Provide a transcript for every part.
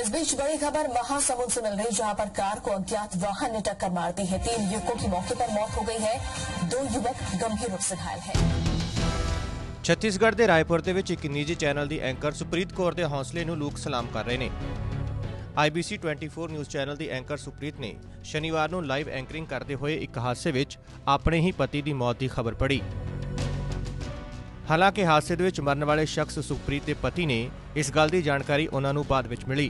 इस बीच बड़ी खबर महासमुंद से मिल रही जहां पर कार को अज्ञात वाहन ने टक्कर मार दी है तीन युवकों की मौके पर मौत हो गई है दो युवक गंभीर रूप से घायल हैं ਛੱਤੀਸਗੜ੍ਹ ਦੇ ਰਾਏਪੁਰ ਦੇ ਵਿੱਚ ਇੱਕ ਨਿੱਜੀ ਚੈਨਲ ਦੀ ਐਂਕਰ ਸੁਪ੍ਰੀਤ ਕੌਰ ਦੇ ਹੌਸਲੇ ਨੂੰ ਲੋਕ ਸਲਾਮ ਕਰ ਰਹੇ ਨੇ IBC 24 ਨਿਊਜ਼ ਚੈਨਲ ਦੀ ਐਂਕਰ ਸੁਪ੍ਰੀਤ ਨੇ ਸ਼ਨੀਵਾਰ ਨੂੰ ਲਾਈਵ ਐਂਕਰਿੰਗ ਕਰਦੇ ਹੋਏ ਇੱਕ ਹਾਦਸੇ ਵਿੱਚ ਆਪਣੇ ਹੀ ਪਤੀ ਦੀ ਮੌਤ ਦੀ ਖਬਰ ਪੜ੍ਹੀ ਹਾਲਾਂਕਿ ਹਾਦਸੇ ਦੇ ਵਿੱਚ ਮਰਨ ਵਾਲੇ ਸ਼ਖਸ ਸੁਖਪ੍ਰੀਤ ਦੇ ਪਤੀ ਨੇ ਇਸ ਗੱਲ ਦੀ ਜਾਣਕਾਰੀ ਉਹਨਾਂ ਨੂੰ ਬਾਅਦ ਵਿੱਚ ਮਿਲੀ।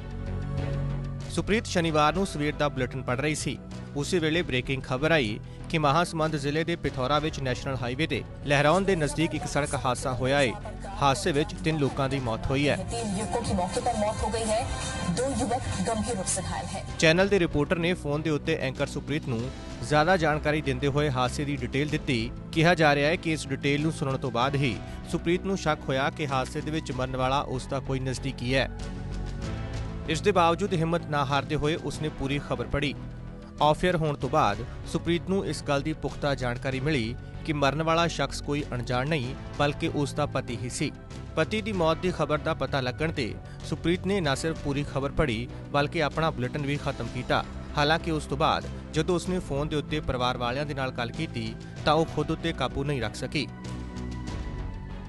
ਸੁਪ੍ਰੀਤ ਸ਼ਨੀਵਾਰ ਨੂੰ ਸਵੇਰ ਦਾ ਬੁਲੇਟਿਨ ਪੜ੍ਹ ਰਹੀ ਸੀ। ਉਸੇ ਵੇਲੇ ਬ੍ਰੇਕਿੰਗ ਖਬਰ ਆਈ ਕਿ ਮਹਾਸਮੰਦ ਜ਼ਿਲ੍ਹੇ ਦੇ ਪਿਥੌਰਾ ਵਿੱਚ ਨੈਸ਼ਨਲ ਹਾਈਵੇ ਤੇ ਲਹਿਰਾਉਣ ਦੇ ਨਜ਼ਦੀਕ ਇੱਕ ਸੜਕ ਹਾਦਸਾ ਹੋਇਆ ਹੈ ਹਾਦਸੇ ਵਿੱਚ ਤਿੰਨ ਲੋਕਾਂ ਦੀ ਮੌਤ ਹੋਈ ਹੈ तीन युवकों की मौके पर मौत हो गई है दो युवक गंभीर रूप से घायल हैं ਚੈਨਲ ਦੇ ਰਿਪੋਰਟਰ ਨੇ ਫੋਨ ਦੇ ਉੱਤੇ ਐਂਕਰ ਸੁਪ੍ਰੀਤ ਨੂੰ ਜ਼ਿਆਦਾ ਜਾਣਕਾਰੀ ਦਿੰਦੇ ਹੋਏ ਹਾਦਸੇ ਦੀ ਡਿਟੇਲ ਦਿੱਤੀ ਕਿਹਾ ਜਾ ਰਿਹਾ ਹੈ ਕਿ ਇਸ ਡਿਟੇਲ ਨੂੰ ਸੁਣਨ ਤੋਂ ਬਾਅਦ ਹੀ ਸੁਪ੍ਰੀਤ ਨੂੰ ਸ਼ੱਕ ਹੋਇਆ ਕਿ ਹਾਦਸੇ ਦੇ ਵਿੱਚ ਮਰਨ ਵਾਲਾ ਉਸ ਦਾ ਕੋਈ ਨਜ਼ਦੀਕੀ ਹੈ ਇਸ ਦੇ ਬਾਵਜੂਦ ਹਿੰਮਤ ਨਾ ਹਾਰਦੇ ਹੋਏ ਉਸਨੇ ਪੂਰੀ ਖਬਰ ਪੜ੍ਹੀ ਆਫੇਅਰ ਹੋਣ ਤੋਂ ਬਾਅਦ ਸੁਪ੍ਰੀਤ ਨੂੰ ਇਸ ਗੱਲ ਦੀ ਪੁਖਤਾ ਜਾਣਕਾਰੀ ਮਿਲੀ ਕਿ ਮਰਨ ਵਾਲਾ ਸ਼ਖਸ ਕੋਈ ਅਣਜਾਣ ਨਹੀਂ, ਬਲਕਿ ਉਸ ਦਾ ਪਤੀ ਹੀ ਸੀ। ਪਤੀ ਦੀ ਮੌਤ ਦੀ ਖਬਰ ਦਾ ਪਤਾ ਲੱਗਣ ਤੇ ਸੁਪ੍ਰੀਤ ਨੇ ਨਾ ਸਿਰਫ ਪੂਰੀ ਖਬਰ ਪੜ੍ਹੀ, ਬਲਕਿ ਆਪਣਾ ਬੁਲੇਟਿਨ ਵੀ ਖਤਮ ਕੀਤਾ। ਹਾਲਾਂਕਿ ਉਸ ਤੋਂ ਬਾਅਦ ਜਦੋਂ ਉਸਨੇ ਫੋਨ ਦੇ ਉੱਤੇ ਪਰਿਵਾਰ ਵਾਲਿਆਂ ਦੇ ਨਾਲ ਗੱਲ ਕੀਤੀ, ਤਾਂ ਉਹ ਖੁਦ ਉੱਤੇ ਕਾਬੂ ਨਹੀਂ ਰੱਖ ਸਕੀ।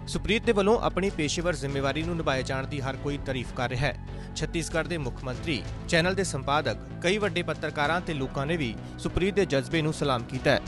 ਸੁਪ੍ਰੀਤ ਦੇ ਵੱਲੋਂ ਆਪਣੀ ਪੇਸ਼ੇਵਰ ਜ਼ਿੰਮੇਵਾਰੀ ਨੂੰ ਨਿਭਾਏ ਜਾਣ ਦੀ ਹਰ ਕੋਈ ਤਾਰੀਫ ਕਰ ਰਿਹਾ ਹੈ। ਛੱਤੀਸਗੜ੍ਹ ਦੇ ਮੁੱਖ ਮੰਤਰੀ, ਚੈਨਲ ਦੇ ਸੰਪਾਦਕ, ਕਈ ਵੱਡੇ ਪੱਤਰਕਾਰਾਂ ਤੇ ਲੋਕਾਂ ਨੇ ਵੀ ਸੁਪ੍ਰੀਤ ਦੇ ਜਜ਼ਬੇ ਨੂੰ ਸਲਾਮ ਕੀਤਾ ਹੈ।